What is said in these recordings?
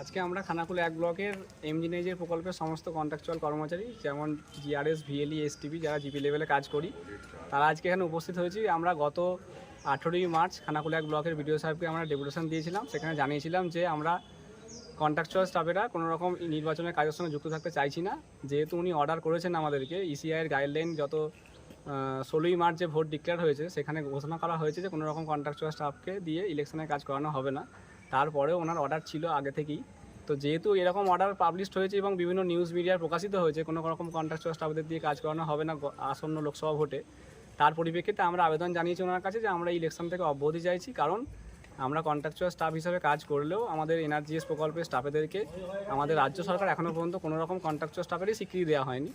আজকে আমরা খানাকুল এক ব্লকের এমজিনাইজের প্রকল্পের সমস্ত কন্ট্রাকচুয়াল কর্মচারী, যেমন জিআরএস ভিএলই এসটিপি যারা জিপি লেভেলে কাজ করি, তারা আজকে এখানে উপস্থিত হয়েছি। আমরা গত আঠেরোই মার্চ খানাকুল এক ব্লকের বিডিও সাহেবকে আমরা ডেপুটেশন দিয়েছিলাম। সেখানে জানিয়েছিলাম যে আমরা কন্ট্রাকচুয়াল স্টাফেরা কোনো রকম নির্বাচনের কাজের সঙ্গে যুক্ত থাকতে চাইছি না। যেহেতু উনি অর্ডার করেছেন আমাদেরকে ইসিআইয়ের গাইডলাইন যত ষোলোই মার্চ যে ভোট ডিক্লেয়ার হয়েছে, সেখানে ঘোষণা করা হয়েছে যে কোনো রকম কন্ট্রাকচুয়াল স্টাফকে দিয়ে ইলেকশনের কাজ করানো হবে না। তারপরেও ওনার অর্ডার ছিল আগে থেকেই। তো যেহেতু এরকম অর্ডার পাবলিশড হয়েছে এবং বিভিন্ন নিউজ মিডিয়ায় প্রকাশিত হয়েছে, কোনো রকম কন্ট্রাকচুয়াল স্টাফদের দিয়ে কাজ করানো হবে না আসন্ন লোকসভা ভোটে, তার পরিপ্রেক্ষিতে আমরা আবেদন জানিয়েছি ওনার কাছে যে আমরা ইলেকশন থেকে অব্যাহতি চাইছি, কারণ আমরা কন্ট্রাকচুয়াল স্টাফ হিসাবে কাজ করলেও আমাদের এনআরজিএস প্রকল্পের স্টাফেদেরকে আমাদের রাজ্য সরকার এখনও পর্যন্ত কোনো রকম কন্ট্রাকচুয়াল স্টাফেরই স্বীকৃতি দেওয়া হয়নি।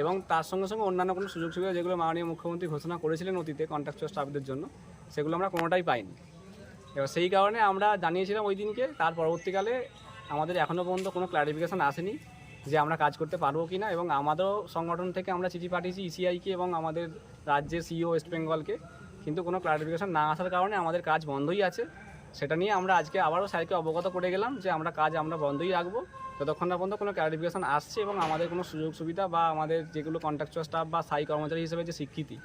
এবং তার সঙ্গে সঙ্গে অন্যান্য কোনো সুযোগ সুবিধা যেগুলো মাননীয় মুখ্যমন্ত্রী ঘোষণা করেছিলেন অতীতে কন্ট্রাকচুয়াল স্টাফদের জন্য, সেগুলো আমরা কোনোটাই পাইনি। এবার সেই কারণে আমরা জানিয়েছিলাম ওই দিনকে, তার পরবর্তীকালে আমাদের এখনও পর্যন্ত কোনো ক্লারিফিকেশান আসেনি যে আমরা কাজ করতে পারব কি না এবং আমাদেরও সংগঠন থেকে আমরা চিঠি পাঠিয়েছি ইসিআইকে এবং আমাদের রাজ্যের সিইও ওয়েস্ট বেঙ্গলকে কিন্তু কোনো ক্লারিফিকেশন না আসার কারণে আমাদের কাজ বন্ধই আছে। সেটা নিয়ে আমরা আজকে আবারও স্যারকে অবগত করে গেলাম যে আমরা কাজ আমরা বন্ধই রাখব। যতক্ষণ না পর্যন্ত কোনো ক্লারিফিকেশান আসছে এবং আমাদের কোনো সুযোগ সুবিধা বা আমাদের যেগুলো কন্ট্রাকচুয়াল স্টাফ বা স্থায়ী কর্মচারী হিসেবে যে স্বীকৃতি,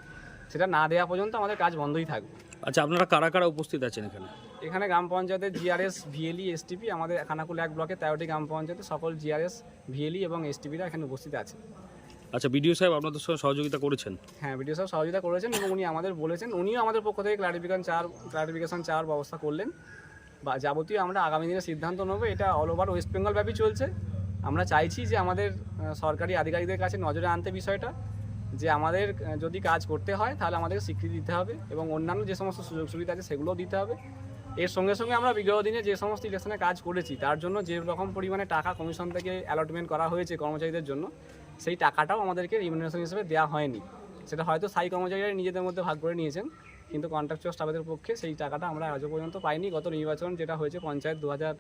সেটা না দেওয়া পর্যন্ত আমাদের কাজ বন্ধই থাকবে। আচ্ছা আপনারা কারা কারা উপস্থিত আছেন এখানে? এখানে গ্রাম পঞ্চায়েতের জিআরএস ভিএলই এসটিপি আমাদের খানাকুল এক ব্লকে তেরোটি গ্রাম পঞ্চায়েতে সকল জিআরএস ভিএলই এবং এসটিপিরা এখানে উপস্থিত আছে। আচ্ছা বিডিও সাহেব আপনাদের সঙ্গে সহযোগিতা করেছেন? হ্যাঁ ভিডিও সাহেব সহযোগিতা করেছেন এবং উনি আমাদের বলেছেন উনিও আমাদের পক্ষ থেকে ক্লারিফিকেশন চার ক্লারিফিকেশন চার ব্যবস্থা করলেন। বা যাবতীয় আমরা আগামী দিনে সিদ্ধান্ত নেব এটা অল ওভার ওয়েস্ট বেঙ্গল ব্যাপী চলছে। আমরা চাইছি যে আমাদের সরকারি আধিকারিকদের কাছে নজরে আনতে বিষয়টা। যে আমাদের, যদি কাজ করতে হয়, তাহলে আমাদের স্বীকৃতি দিতে হবে এবং অন্যান্য যে সমস্ত সুযোগ সুবিধা আছে, সেগুলোও দিতে হবে। এর সঙ্গে সঙ্গে আমরা বিগত দিনে যে সমস্ত ইলেকশনে কাজ করেছি, তার জন্য যে রকম পরিমাণে টাকা কমিশন থেকে অ্যালটমেন্ট করা হয়েছে কর্মচারীদের জন্য, সেই টাকাটাও আমাদেরকে রিমিউনারেশন হিসেবে দেওয়া হয়নি। সেটা হয়তো স্থায়ী কর্মচারীরা নিজেদের মধ্যে ভাগ করে নিয়েছেন, কিন্তু কন্ট্রাকচুয়াল স্টাফেদের পক্ষে সেই টাকাটা আমরা আজও পর্যন্ত পাইনি। গত নির্বাচন যেটা হয়েছে পঞ্চায়েত দু হাজার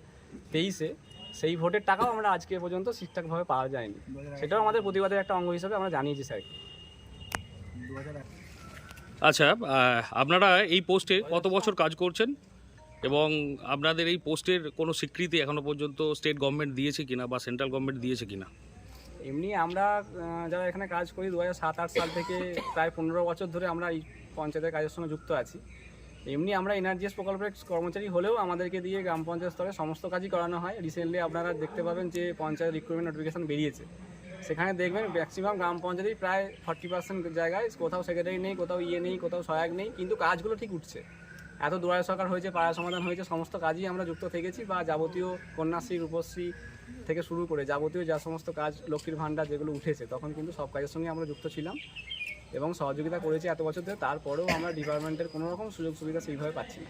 তেইশে, সেই ভোটের টাকাও আমরা আজকে পর্যন্ত ঠিকঠাকভাবে পাওয়া যায়নি। সেটাও আমাদের প্রতিবাদের একটা অঙ্গ হিসেবে আমরা জানিয়েছি স্যারকে আচ্ছা আপনারা এই পোস্টে কত বছর কাজ করছেন? এবং আপনাদের এই পোস্টের কোনো স্বীকৃতি এখনও পর্যন্ত স্টেট গভর্নমেন্ট দিয়েছে কিনা বা সেন্ট্রাল গভর্নমেন্ট দিয়েছে কিনা? এমনি আমরা যারা এখানে কাজ করি, দু হাজার সাল থেকে প্রায় পনেরো বছর ধরে আমরা এই পঞ্চায়েতের কাজের সঙ্গে যুক্ত আছি। এমনি আমরা এনার্জিএস প্রকল্পের কর্মচারী হলেও আমাদেরকে দিয়ে গ্রাম পঞ্চায়েত স্তরে সমস্ত কাজই করানো হয়। রিসেন্টলি আপনারা দেখতে পাবেন যে পঞ্চায়েত রিক্রুটমেন্ট নোটিফিকেশন বেরিয়েছে। সেখানে দেখবেন ম্যাক্সিমাম গ্রাম পঞ্চায়েতেই প্রায় ফর্টি পার্সেন্ট জায়গায় কোথাও সেক্রেটারি নেই, কোথাও ইয়ে নেই, কোথাও সহায়ক নেই, কিন্তু কাজগুলো ঠিক উঠছে। এত দুয়ারে সরকার হয়েছে পাড়া সমাধান হয়েছে, সমস্ত কাজই আমরা যুক্ত থেকেছি বা যাবতীয় কন্যাশ্রী, রূপশ্রী থেকে শুরু করে যাবতীয় যা সমস্ত কাজ, লক্ষ্মীর ভাণ্ডার যেগুলো উঠেছে, তখন কিন্তু সব কাজের সঙ্গে আমরা যুক্ত ছিলাম এবং সহযোগিতা করেছি এত বছর ধরে। তারপরেও আমরা ডিপার্টমেন্টের কোনো রকম সুযোগ সুবিধা সেইভাবে পাচ্ছি না।